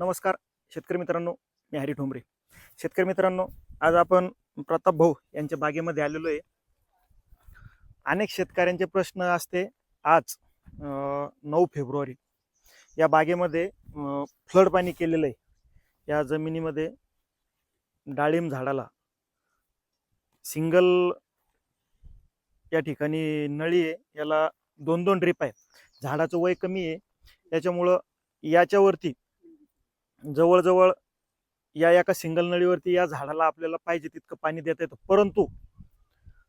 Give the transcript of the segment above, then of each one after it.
नमस्कार शेतकरी मित्रांनो मी हरी ठोंबरे. शेतकरी मित्रांनो आज आपण प्रताप भाऊ यांच्या बागेमध्ये आलेलो आहे. अनेक शेतकऱ्यांचे प्रश्न असते आज नऊ फेब्रुवारी. या बागेमध्ये फ्लड पाणी केलेलं आहे. या जमिनीमध्ये डाळिंब झाडाला सिंगल या ठिकाणी नळी आहे याला दोन दोन ड्रीप आहे झाडाचं वय कमी आहे त्याच्यामुळं याच्यावरती जवळजवळ या एका सिंगल नळीवरती या झाडाला आपल्याला पाहिजे तितकं पाणी देता येतं. परंतु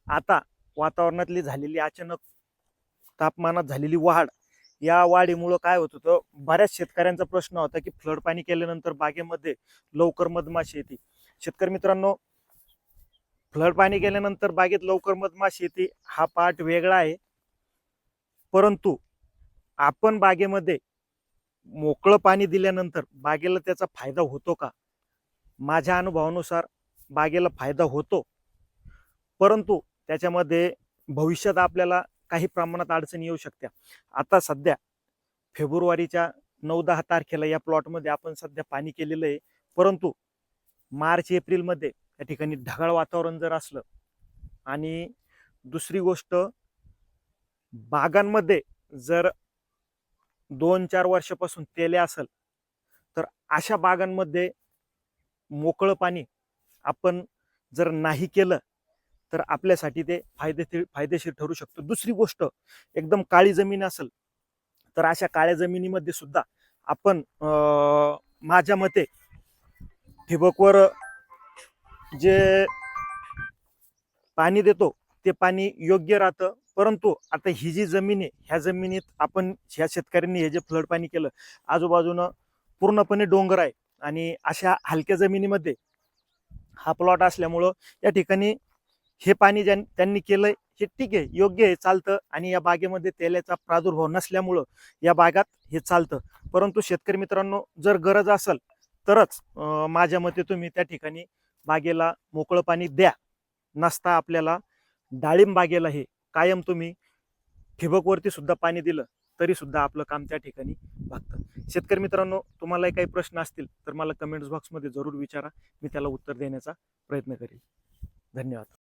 आता वातावरणातली झालेली अचानक तापमानात झालेली वाढ या वाढीमुळं काय होत होतं? बऱ्याच शेतकऱ्यांचा प्रश्न होता की फ्लड पाणी केल्यानंतर बागेमध्ये लवकर मधमाशी येते. शेतकरी मित्रांनो फ्लड पाणी केल्यानंतर बागेत लवकर मधमाशी येते हा पाठ वेगळा आहे. परंतु आपण बागेमध्ये मोकळं पाणी दिल्यानंतर बागेला त्याचा फायदा होतो का? माझ्या अनुभवानुसार बागेला फायदा होतो. परंतु त्याच्यामध्ये भविष्यात आपल्याला काही प्रमाणात अडचणी येऊ शकत्या. आता सध्या फेब्रुवारीच्या नऊ दहा तारखेला या प्लॉटमध्ये आपण सध्या पाणी केलेलं आहे. परंतु मार्च एप्रिलमध्ये या ठिकाणी ढगाळ वातावरण जर असलं आणि दुसरी गोष्ट बागांमध्ये जर दोन चार वर्षापासून तेले असेल तर अशा बागांमध्ये मोकळं पाणी आपण जर नाही केलं तर आपल्यासाठी ते फायदे फायदेशीर ठरू शकतं. दुसरी गोष्ट एकदम काळी जमीन असेल तर अशा काळ्या जमिनीमध्ये सुद्धा आपण माझ्या मते ठिबकवर जे पाणी देतो ते पाणी योग्य राहतं. परंतु आता ही जी जमीन आहे ह्या जमिनीत आपण ह्या शेतकऱ्यांनी हे जे फ्लड पाणी केलं आजूबाजूनं पूर्णपणे डोंगर आहे आणि अशा हलक्या जमिनीमध्ये हा प्लॉट असल्यामुळं या ठिकाणी हे पाणी ज्यां त्यांनी केलंय हे ठीक आहे योग्य आहे चालतं आणि या बागेमध्ये तेलाचा प्रादुर्भाव नसल्यामुळं या बागात हे चालतं. परंतु शेतकरी मित्रांनो जर गरज असेल तरच माझ्या मते तुम्ही त्या ठिकाणी बागेला मोकळं पाणी द्या. नसता आपल्याला डाळिंब बागेला हे कायम तुम्ही ठिबकवरती सुद्धा पाणी दिलं तरी सुद्धा आपलं काम त्या ठिकाणी भागतं. शेतकरी मित्रांनो तुम्हालाही काही प्रश्न असतील तर मला कमेंट्स बॉक्समध्ये जरूर विचारा. मी त्याला उत्तर देण्याचा प्रयत्न करेल धन्यवाद.